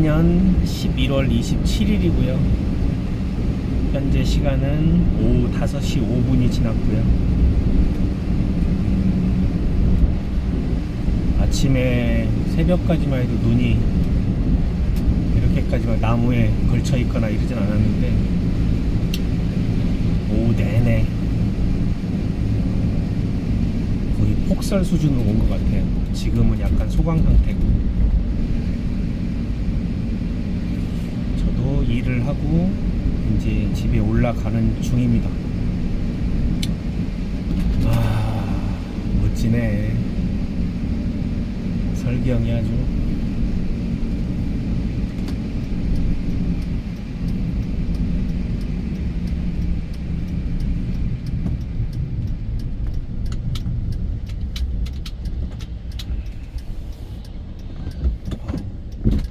2024년 11월 27일이고요. 현재 시간은 오후 5시 5분이 지났고요. 아침에 새벽까지만 해도 눈이 이렇게까지 막 나무에 걸쳐 있거나 이러진 않았는데 오후 내내 거의 폭설 수준으로 온 것 같아요. 지금은 약간 소강 상태고. 저도 일을 하고 이제 집에 올라가는 중입니다. 아, 멋지네. 설경이 아주.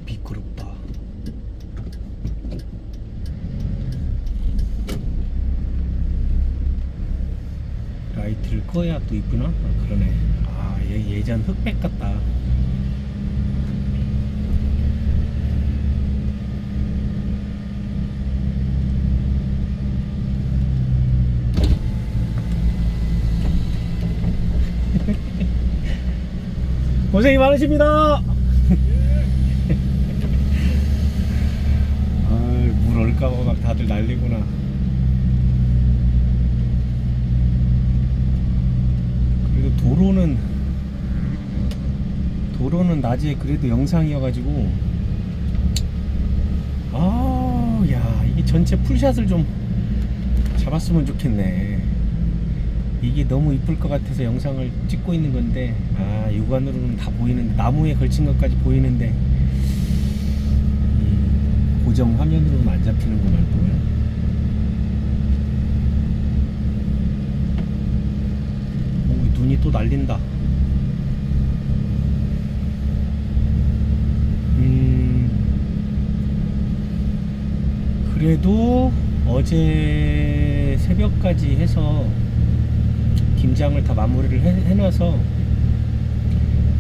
미끄럽다. 꺼야 또 이쁘나? 아, 그러네. 아, 얘 예전 흑백 같다. 고생이 많으십니다. 아, 물 올까봐 막 다들 난리구나. 그래도 도로는 도로는 낮에 그래도 영상이어가지고 아, 야 이게 전체 풀샷을 좀 잡았으면 좋겠네. 이게 너무 이쁠 것 같아서 영상을 찍고 있는 건데 아 육안으로는 다 보이는데 나무에 걸친 것까지 보이는데 이 고정 화면으로는 안 잡히는구만 또. 오, 눈이 또 날린다. 음, 그래도 어제 새벽까지 해서 김장을 다 마무리를 해, 해놔서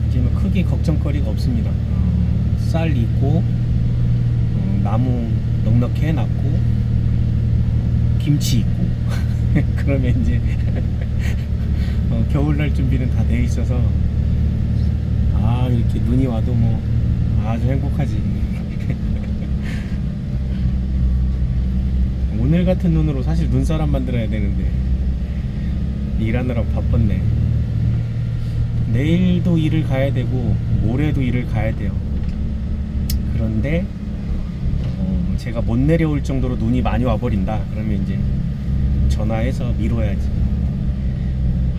이제 뭐 크게 걱정거리가 없습니다. 어, 쌀 있고 어, 나무 넉넉히 해놨고 김치 있고 그러면 이제 어, 겨울날 준비는 다 돼 있어서 아 이렇게 눈이 와도 뭐 아주 행복하지. 오늘 같은 눈으로 사실 눈사람 만들어야 되는데 일하느라 바빴네. 내일도 일을 가야 되고 모레도 일을 가야 돼요. 그런데 어, 제가 못 내려올 정도로 눈이 많이 와버린다. 그러면 이제 전화해서 미뤄야지.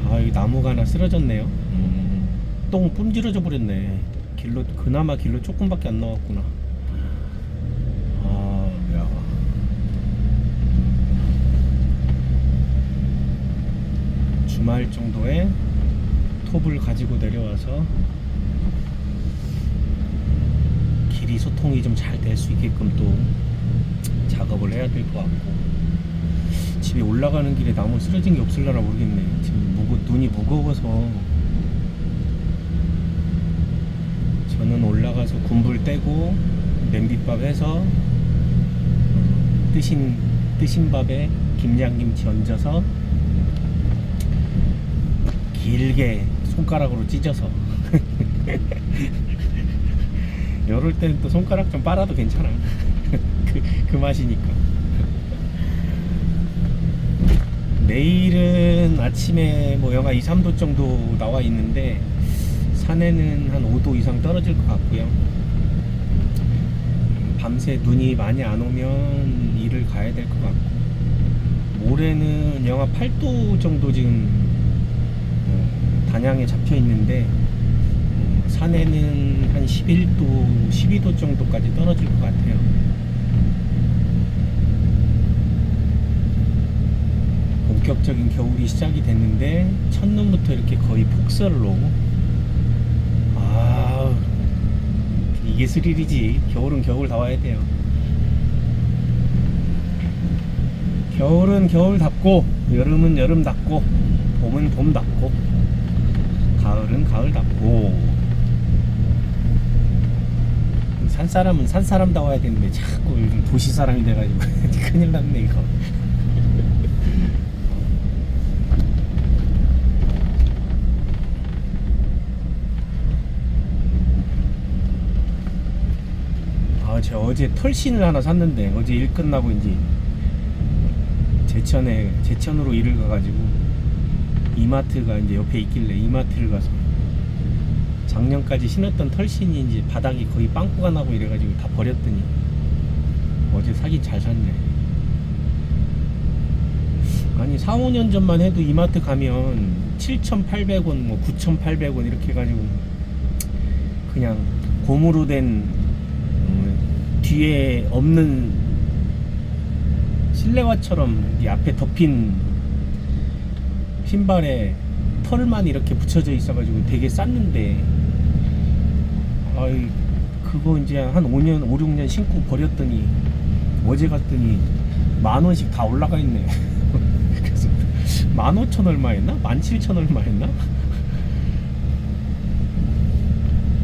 아, 이 나무가 하나 쓰러졌네요. 음, 똥 뿜질러져 버렸네. 길로 그나마 길로 조금밖에 안 나왔구나. 아, 야. 주말 정도에 톱을 가지고 내려와서 길이 소통이 좀 잘 될 수 있게끔 또 작업을 해야 될 것 같고. 집에 올라가는 길에 나무 쓰러진 게 없을려나 모르겠네. 지금 무거, 눈이 무거워서. 저는 올라가서 군불 떼고 냄비밥 해서 뜨신 뜨신 밥에 김장김치 얹어서 길게 손가락으로 찢어서. 이럴 때는 또 손가락 좀 빨아도 괜찮아 그, 그 맛이니까. 내일은 아침에 뭐 영하 2, 3도 정도 나와 있는데 산에는 한 5도 이상 떨어질 것 같고요. 밤새 눈이 많이 안 오면 일을 가야 될 것 같고 모레는 영하 8도 정도 지금 어, 단양에 잡혀 있는데 어, 산에는 한 11도, 12도 정도까지 떨어질 것 같아요. 본격적인 겨울이 시작이 됐는데 첫눈부터 이렇게 거의 오고 아 이게 스릴이지. 겨울은 겨울 다 와야 돼요. 겨울은 겨울답고 여름은 여름답고 봄은 봄답고 가을은 가을답고 산 사람은 산 사람다 와야 되는데 자꾸 요즘 도시 사람이 돼가지고 큰일 났네 이거. 아, 제가 어제 털신을 하나 샀는데 어제 일 끝나고 이제 제천에 제천으로 일을 가가지고 이마트가 이제 옆에 있길래 이마트를 가서 작년까지 신었던 털신이 이제 바닥이 거의 빵꾸가 나고 이래가지고 다 버렸더니 어제 사긴 잘 샀네. 아니 4, 5년 전만 해도 이마트 가면 7,800원, 뭐 9,800원 이렇게 해가지고 그냥 고무로 된 음, 뒤에 없는 실내화처럼 이 앞에 덮인 신발에 털만 이렇게 붙여져 있어가지고 되게 쌌는데 아이 그거 이제 한 5년 5, 6년 신고 버렸더니 어제 갔더니 만 원씩 다 올라가 있네 그래서 만 오천 얼마 했나? 만 칠천 얼마 했나?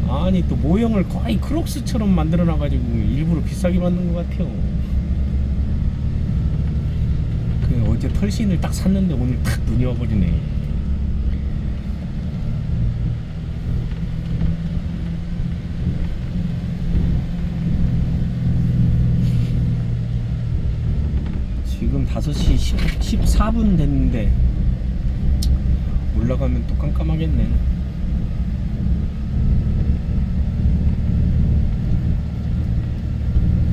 아니 또 모형을 거의 크록스처럼 만들어 놔가지고 일부러 비싸게 만든 것 같아요 그 어제 털신을 딱 샀는데 오늘 탁 눈이 와버리네. 지금 5시 10, 14분 됐는데 올라가면 또 깜깜하겠네.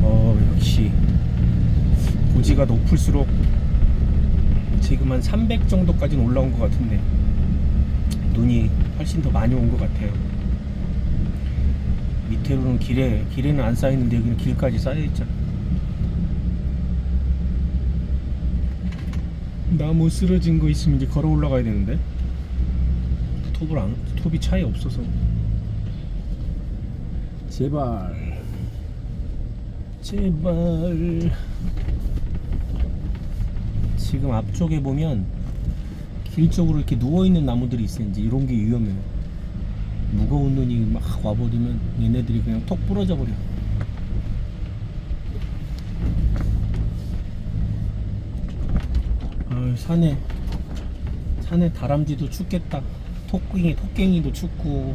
어 역시 고지가 높을수록 지금 한 300 정도까지는 올라온 것 같은데 눈이 훨씬 더 많이 온 것 같아요. 밑으로는 길에 길에는 안 쌓이는데 여기는 길까지 쌓여 있잖아 나무 쓰러진 거 있으면 이제 걸어 올라가야 되는데 톱을 안 톱이 차에 없어서. 제발. 제발 지금 앞쪽에 보면 길 쪽으로 이렇게 누워 있는 나무들이 있어요. 이제 이런 게 위험해요. 무거운 눈이 막 와버리면 얘네들이 그냥 톡 부러져 버려. 아 산에 산에 다람쥐도 춥겠다. 토끼 토깽이도 춥고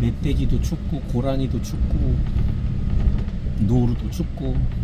멧돼지도 춥고 고라니도 춥고 노루도 춥고